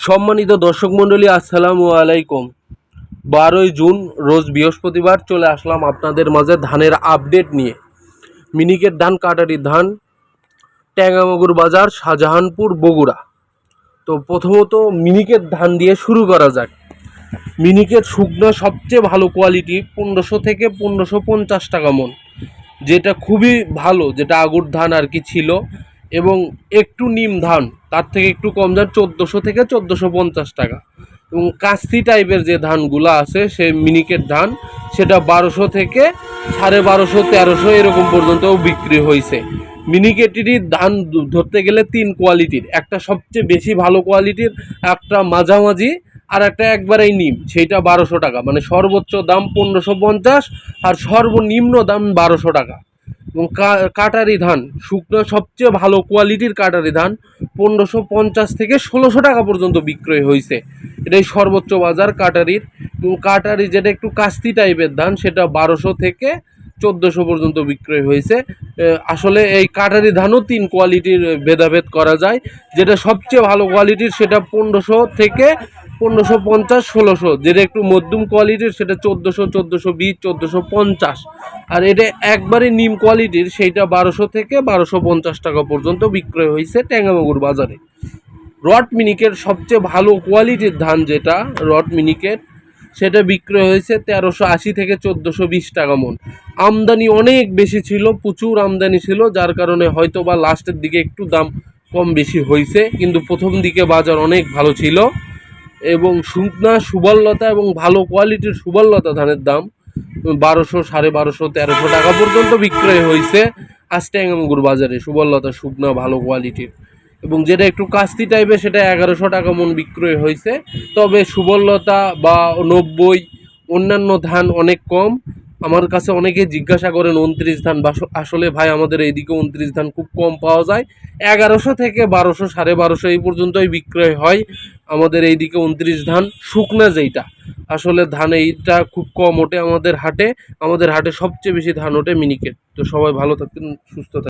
সম্মানিত দর্শক মণ্ডলী, আসসালামু আলাইকুম। বারোই জুন, রোজ বৃহস্পতিবার চলে আসলাম আপনাদের মাঝে ধানের আপডেট নিয়ে। মিনিকের ধান, কাটারি ধান, ট্যাঙ্গামগুর বাজার, শাহজাহানপুর, বগুড়া। তো প্রথমত মিনিকের ধান দিয়ে শুরু করা যাক। মিনিকের শুকনো সবচেয়ে ভালো কোয়ালিটি, পনেরোশো থেকে পনেরোশো পঞ্চাশ টাকা মন। যেটা খুবই ভালো, যেটা আগুর ধান আর কি ছিল। এবং একটু নিম ধান, তার থেকে একটু কম ধান চোদ্দোশো থেকে চোদ্দোশো পঞ্চাশ টাকা। এবং কাস্তি টাইপের যে ধানগুলো আছে সে মিনিকেট ধান, সেটা বারোশো থেকে সাড়ে বারোশো, তেরোশো এরকম পর্যন্তও বিক্রি হয়েছে মিনিকেটেরই ধান ধরতে গেলে তিন কোয়ালিটির। একটা সবচেয়ে বেশি ভালো কোয়ালিটির, একটা মাঝামাঝি আর একটা একবারেই নিম। সেইটা বারোশো টাকা। মানে সর্বোচ্চ দাম পনেরোশো পঞ্চাশ আর সর্বনিম্ন দাম বারোশো টাকা। এবং কাটারি ধান, শুকনো সবচেয়ে ভালো কোয়ালিটির কাটারি ধান পনেরোশো পঞ্চাশ থেকে ষোলোশো টাকা পর্যন্ত বিক্রয় হয়েছে। এটাই সর্বোচ্চ বাজার কাটারির। এবং কাটারি যেটা একটু কাস্তি টাইপের ধান, সেটা বারোশো থেকে চোদ্দোশো পর্যন্ত বিক্রয় হয়েছে। আসলে এই কাটারি ধানও তিন কোয়ালিটির ভেদাভেদ করা যায়। যেটা সবচেয়ে ভালো কোয়ালিটির সেটা পনেরোশো থেকে পনেরোশো পঞ্চাশ, ষোলোশো। যেটা একটু মধ্যম কোয়ালিটির সেটা চোদ্দোশো চোদ্দোশো বিশ, চোদ্দোশো পঞ্চাশ। আর এটা একবারে নিম কোয়ালিটির, সেইটা বারোশো থেকে বারোশো পঞ্চাশ টাকা পর্যন্ত বিক্রয় হয়েছে ট্যাঙ্গামাগুর বাজারে। রট মিনিকের সবচেয়ে ভালো কোয়ালিটির ধান যেটা রট মিনিকের সেটা বিক্রয় হয়েছে তেরোশো আশি থেকে চোদ্দোশো বিশ টাকা মন। আমদানি অনেক বেশি ছিল, প্রচুর আমদানি ছিল, যার কারণে হয়তো বা লাস্টের দিকে একটু দাম কম বেশি হয়েছে, কিন্তু প্রথম দিকে বাজার অনেক ভালো ছিল এবং শুকনা সুবললতা এবং ভালো কোয়ালিটির সুবললতা ধানের দাম বারোশো সাড়ে বারোশো তেরোশো টাকা পর্যন্ত বিক্রয় হয়েছে। আজ ট্যাঙ্গামগুর বাজারে সুবললতা, শুকনা, ভালো কোয়ালিটির। এবং যেটা একটু কাস্তি টাইপের সেটা এগারোশো টাকা মন বিক্রয় হয়েছে। তবে সুবললতা বা নব্বই, অন্যান্য ধান অনেক কম। আমার কাছে অনেকে জিজ্ঞাসা করেন, উনত্রিশ ধান? আসলে ভাই, আমাদের এইদিকে উনত্রিশ ধান খুব কম পাওয়া যায়। এগারোশো থেকে বারোশো, সাড়ে বারোশো এই পর্যন্তই বিক্রয় হয় আমাদের এইদিকে উনত্রিশ ধান, শুকনা যেইটা। আসলে ধান এইটা খুব কম ওঠে আমাদের হাটে। আমাদের হাটে সবচেয়ে বেশি ধান ওঠে মিনিকেট। তো সবাই ভালো থাকবেন, সুস্থ থাকবেন।